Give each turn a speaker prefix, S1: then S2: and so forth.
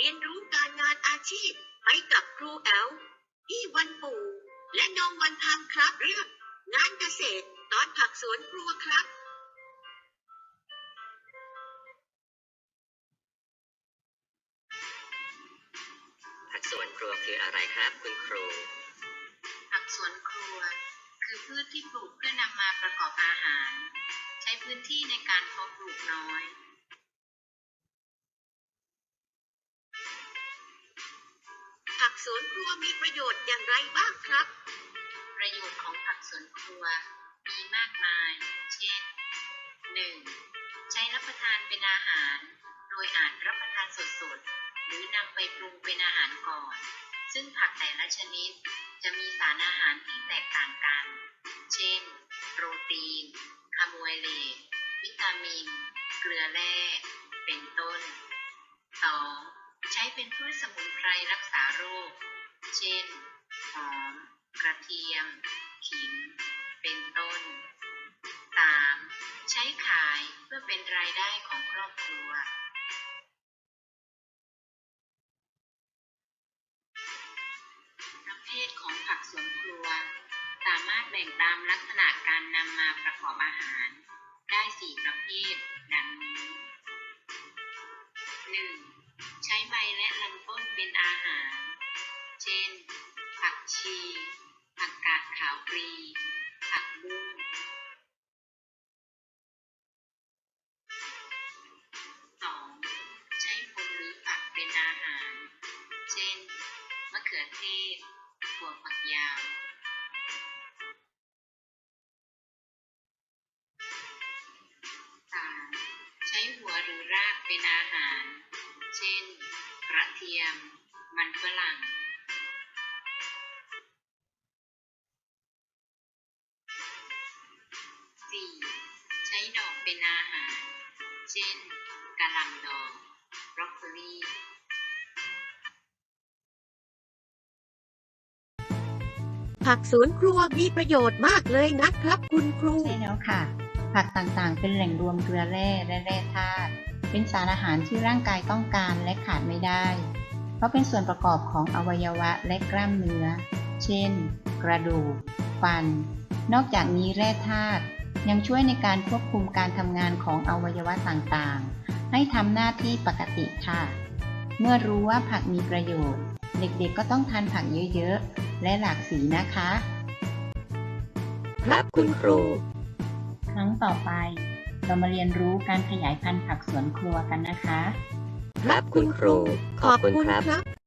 S1: เรียนรู้การงานอาชีพไปกับครูแอลพี่วันปู่ และน้องวันทามครับเรื่องงานเกษตรตอนผักสวนครัวครับ
S2: ผักสวนครัวคืออะไรครับคุณครู
S3: ผักสวนครัว คือพืชที่ปลูกเพื่อนำมาประกอบอาหาร ใช้พื้นที่ในการเพาะปลูกน้อย
S1: วนครัวมีประโยชน์อย่างไรบ้างครับ
S3: ประโยชน์ของผักสวนครัวมีมากมาย เช่น 1. ใช้รับประทานเป็นอาหาร โดยอาจรับประทานสดๆ หรือนำไปปรุงเป็นอาหารก่อน ซึ่งผักแต่ละชนิด จะมีสารอาหารที่แตกต่างกัน เช่น โปรตีนคาร์โบไฮเดรตวิตามิน เกลือแร่ เป็นต้น 2. ใช้เป็นพืชสมุนไพรรักษาโรค เช่น หอม กระเทียม ขิง เป็นต้น 3. ใช้ขายเพื่อเป็นรายได้ของครอบครัว ประเภทของผักสวนครัว สามารถแบ่งตามลักษณะการนำมาประกอบอาหาร ได้สี่ประเภท ดังนี้ 1. ใช้ใบและลำต้นเป็นอาหาร เช่น ผักชี ผักกาดขาวปรี ผักบุ้ง 2. ใช้ผลหรือฝักเป็นอาหาร เช่น มะเขือเทศถั่วฝักยาว 3. ใช้หัวหรือรากเป็นอาหาร เช่น กระเทียม มันฝรั่ง 4. ใช้ดอกเป็นอาหาร เช่นกะหล่ำดอกบรอกโคลี
S1: ผักสวนครัวมีประโยชน์มากเลยนะครับคุณครู
S4: ใช่แล้วค่ะ ผักต่างๆ เป็นแหล่งรวมเกลือแร่และแร่ธาต เป็นสารอาหารที่ร่างกายต้องการและขาดไม่ได้ เพราะเป็นส่วนประกอบของอวัยวะและกล้ามเนื้อ เช่น กระดูก ฟัน นอกจากนี้แร่ธาตุยังช่วยในการควบคุมการทำงานของอวัยวะต่างๆ ให้ทำหน้าที่ปกติค่ะ เมื่อรู้ว่าผักมีประโยชน์ เด็กๆก็ต้องทานผักเยอะๆ และหลากสีนะคะ
S2: ครับคุณครู
S4: ครั้งต่อไป เรามาเรียนรู้การขยายพันธุ์ผักสวนครัวกันนะคะ
S2: ครับคุณครู ขอบคุณครับ